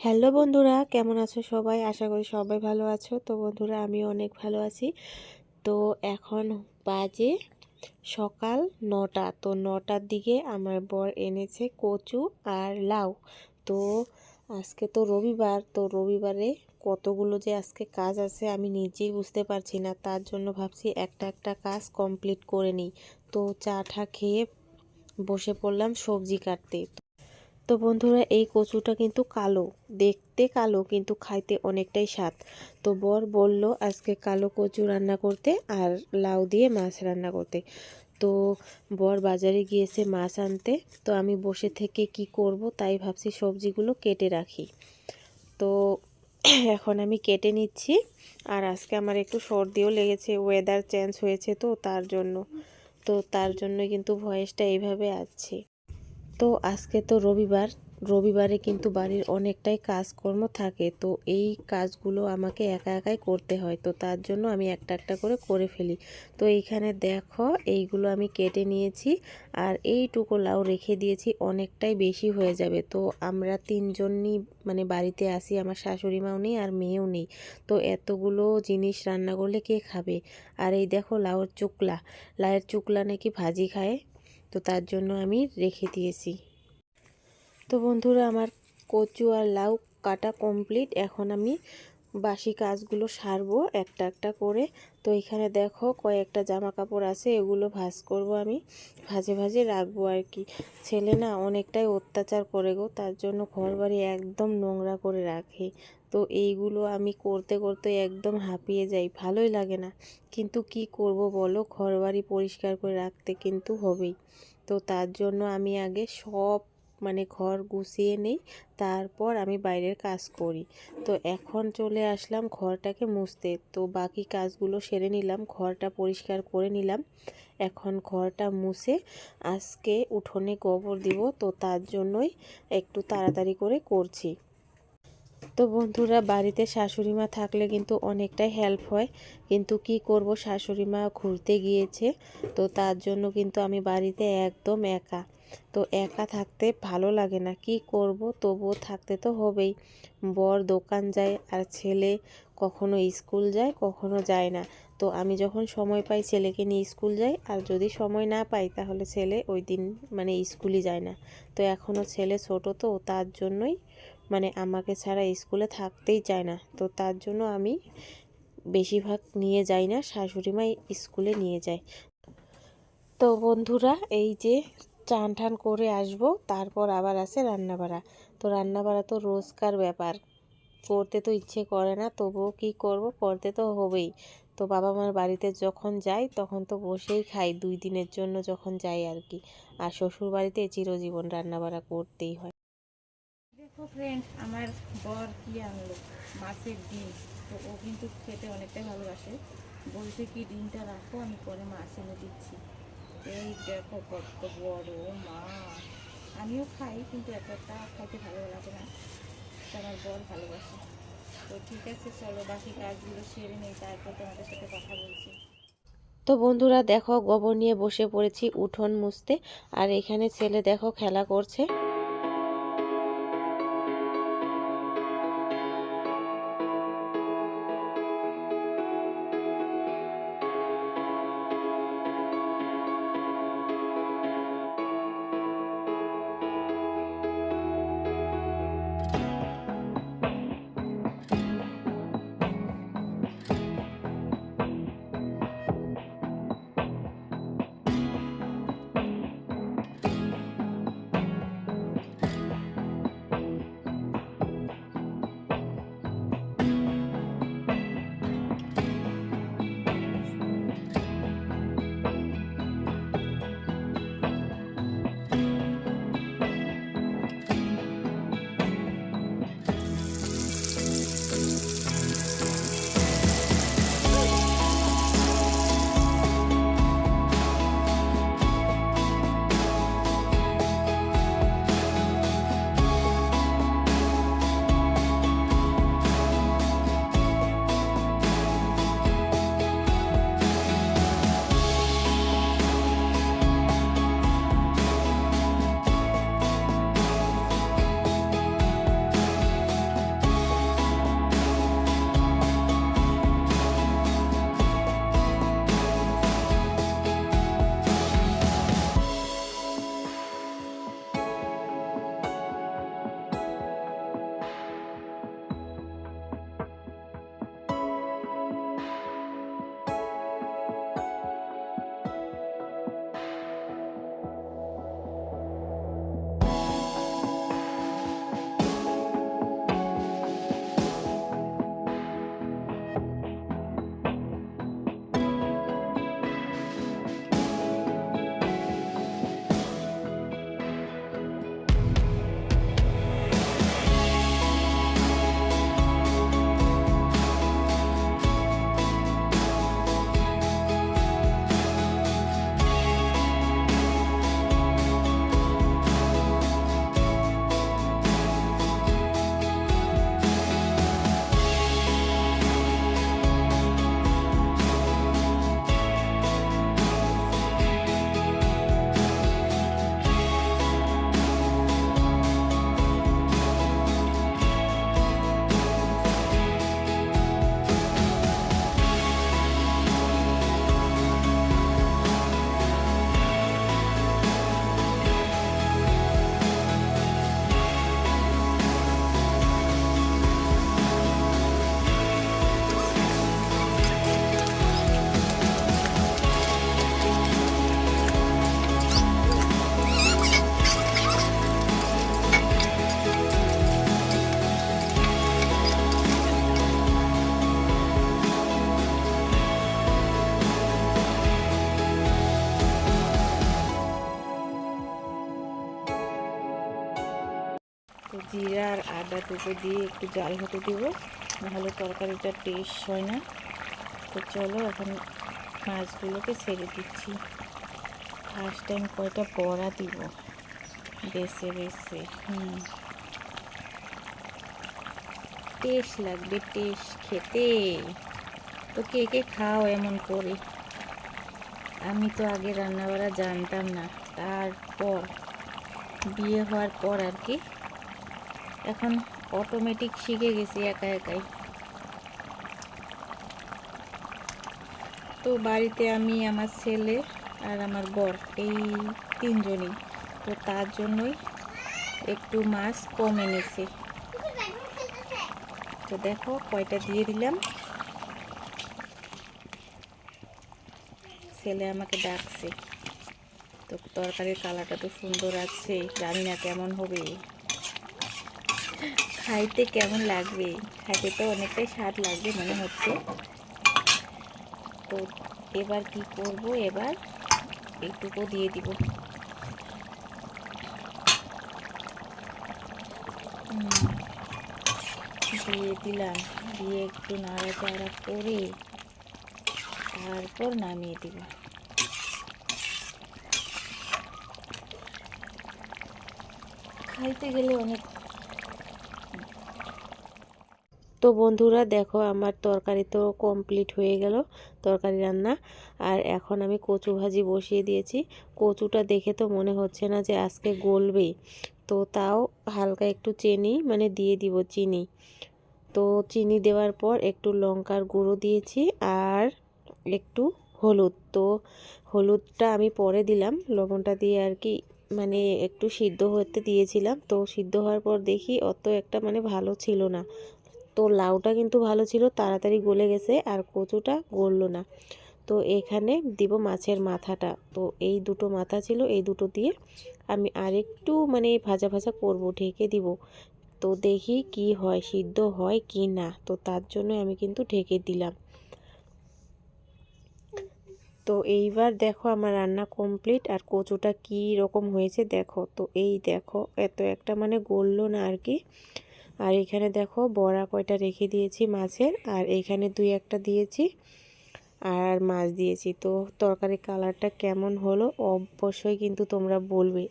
Hello বন্ধুরা, কেমন আছো সবাই? আশা করি সবাই ভালো আছো। তো বন্ধুরা আমি অনেক ভালো আছি। তো এখন বাজে সকাল নটা। তো নটার দিকে আমার বর এনেছে কচু আর লাউ। তো আজকে তো রবিবার, তো রবিবারে কতগুলো যে আজকে কাজ আছে আমি নিজেই বুঝতে পারছি না। তার জন্য ভাবছি একটা একটা কাজ কমপ্লিট করে নিই। তো চা টা খেয়ে বসে পড়লাম সবজি কাটতে। তো বন্ধুরা, এই কচুটা কিন্তু কালো, দেখতে কালো কিন্তু খাইতে অনেকটাই স্বাদ। তো বর বলল, আজকে কালো কচু রান্না করতে আর লাউ দিয়ে মাছ রান্না করতে। তো বর বাজারে গিয়েছে মাছ আনতে। তো আমি বসে থেকে কি করব তাই ভাবছি সবজিগুলো কেটে রাখি। তো এখন আমি কেটে নিচ্ছি। আর আজকে আমার একটু সর্দিও লেগেছে ওয়েদার চেঞ্জ হয়েছে তো তার জন্য। তো তার জন্য কিন্তু ভয়েসটা এইভাবে আছে তো আজকে তো রবিবার, রবিবারে কিন্তু বাড়ির অনেকটাই কাজকর্ম থাকে। তো এই কাজগুলো আমাকে একা একাই করতে হয়। তো তার জন্য আমি একটা একটা করে করে ফেলি। তো এইখানে দেখো, এইগুলো আমি কেটে নিয়েছি আর এইটুকু লাউ রেখে দিয়েছি, অনেকটাই বেশি হয়ে যাবে। তো আমরা তিনজনই মানে বাড়িতে আসি, আমার শাশুড়ি মাও নেই আর মেয়েও নেই। তো এতগুলো জিনিস রান্না করলে কে খাবে? আর এই দেখো লাউর চুকলা। লাউয়ের চুকলা নাকি ভাজি খায়? তো তার জন্য আমি রেখে দিয়েছি। তো বন্ধুরা, আমার কচু আর লাউ কাটা কমপ্লিট এখন আমি বাসি কাজগুলো সারবো একটা একটা করে। তো এখানে দেখো কয়েকটা জামা কাপড় আছে, এগুলো ভাজ করব আমি। ভাজে ভাজে রাখব আর কি। ছেলে না অনেকটাই অত্যাচার করে গো, তার জন্য ঘর বাড়ি একদম নোংরা করে রাখে। তো এইগুলো আমি করতে করতে একদম হাঁপিয়ে যাই, ভালোই লাগে না। কিন্তু কি করব বলো? ঘর বাড়ি পরিষ্কার করে রাখতে কিন্তু হবেই। তো তার জন্য আমি আগে সব মানে ঘর গুছিয়ে নেই, তারপর আমি বাইরের কাজ করি। তো এখন চলে আসলাম ঘরটাকে মুছতে। তো বাকি কাজগুলো সেরে নিলাম, ঘরটা পরিষ্কার করে নিলাম। এখন ঘরটা মুছে আজকে উঠোনে গোবর দিব, তো তার জন্যই একটু তাড়াতাড়ি করে করছি। তো বন্ধুরা, বাড়িতে শাশুড়ি মা থাকলে কিন্তু অনেকটাই হেল্প হয়। কিন্তু কি করব, শাশুড়ি মা ঘুরতে গিয়েছে, তো তার জন্য কিন্তু আমি বাড়িতে একদম একা। তো একা থাকতে ভালো লাগে না, কি করব? তবুও থাকতে তো হবেই। বর দোকান যায় আর ছেলে কখনো স্কুল যায়, কখনো যায় না। তো আমি যখন সময় পাই ছেলেকে নিয়ে স্কুল যাই, আর যদি সময় না পাই তাহলে ছেলে ওই দিন মানে স্কুলই যায় না। তো এখনও ছেলে ছোট তো, তার জন্যই মানে আমাকে ছাড়া স্কুলে থাকতেই চায় না। তো তার জন্য আমি বেশিরভাগ নিয়ে যাই না শাশুড়ি মা স্কুলে নিয়ে যায়। তো বন্ধুরা, এই যে চান টান করে আসব, তারপর আবার আছে রান্নাবাড়া। তো রান্নাবাড়া তো রোজকার ব্যাপার। করতে তো ইচ্ছে করে না, তবুও কি করব, করতে তো হবেই। তো বাবা মার বাড়িতে যখন যাই, তখন তো বসেই খাই, দুই দিনের জন্য যখন যাই আর কি। আর শ্বশুর বাড়িতে চিরজীবন রান্নাবাড়া করতেই হয়। দেখো ফ্রেন্ড আমার বর কি আনলো? মাছের ডিম। তো ও কিন্তু খেতে অনেকটাই ভালোবাসে। বলছে কি, ডিমটা রাখো, আমি পরে মাছ এনে দিচ্ছি। এই দেখো কত বড় মা আমিও খাই, কিন্তু এতটা খাইতে ভালো লাগে না। তো আমার বর ভালোবাসে। তো ঠিক আছে, চলো বাকি কাজগুলো সেরে নেই, তারপর তোমাদের সাথে কথা বলছি। তো বন্ধুরা, দেখো গোবর নিয়ে বসে পড়েছি উঠোন মুছতে, আর এখানে ছেলে দেখো খেলা করছে। আর আদা টুকু দিয়ে একটু জাল হতে দিব। নাহলে তরকারিটা টেস্ট হয় না। তো চলো এখন মাছগুলোকে ছেড়ে দিচ্ছি। ফার্স্ট টাইম কয়টা বড়া দিব? বেছে বেছে, হুম। টেস্ট লাগবে টেস্ট খেতে। তো কে কে খাও এমন করে? আমি তো আগে রান্নাবাড়া জানতাম না। তারপর বিয়ে হওয়ার পর আর কি এখন অটোমেটিক শিখে গেছি একা একাই। তো বাড়িতে আমি, আমার ছেলে আর আমার বর, এই তিনজনই। তো তার জন্যই একটু মাছ কম এনেছি। তো দেখো, কয়টা দিয়ে দিলাম। ছেলে আমাকে ডাকছে। তো তরকারির কালারটা তো সুন্দর আছে, জানি না কেমন হবে। খাইতে কেমন লাগবে? খাইতে তো অনেকটাই স্বাদ লাগবে মনে হচ্ছে। তো এবার কি করব? এবার একটুকু দিয়ে দিব। দিয়ে দিলাম। দিয়ে একটু নাড়াচাড়া করে তারপর নামিয়ে দিব। খাইতে গেলে অনেক তো বন্ধুরা দেখো আমার তরকারি তো কমপ্লিট হয়ে গেল, তরকারি রান্না। আর এখন আমি কচু ভাজি বসিয়ে দিয়েছি। কচুটা দেখে তো মনে হচ্ছে না যে আজকে গলবে তো তাও হালকা একটু চিনি মানে দিয়ে দিব চিনি। তো চিনি দেওয়ার পর একটু লঙ্কার গুঁড়ো দিয়েছি আর একটু হলুদ। তো হলুদটা আমি পরে দিলাম, লবণটা দিয়ে আর কি মানে একটু সিদ্ধ হতে দিয়েছিলাম। তো সিদ্ধ হওয়ার পর দেখি অত একটা মানে ভালো ছিল না। তো লাউটা কিন্তু ভালো ছিল, তাড়াতাড়ি গলে গেছে আর কচুটা গললো না। তো এখানে দিব মাছের মাথাটা। তো এই দুটো মাথা ছিল, এই দুটো দিয়ে আমি আরেকটু মানে ভাজা ভাজা করব, ঢেকে দিব। তো দেখি কি হয়, সিদ্ধ হয় কি না। তো তার জন্য আমি কিন্তু ঢেকে দিলাম। তো এইবার দেখো আমার রান্না কমপ্লিট আর কচুটা কি রকম হয়েছে দেখো। তো এই দেখো, এত একটা মানে গললো না আর কি। আর এখানে দেখো বড়া কয়টা রেখে দিয়েছি মাছের, আর এখানে দুই একটা দিয়েছি আর মাছ দিয়েছি। তো তরকারির কালারটা কেমন হলো অবশ্যই কিন্তু তোমরা বলবে।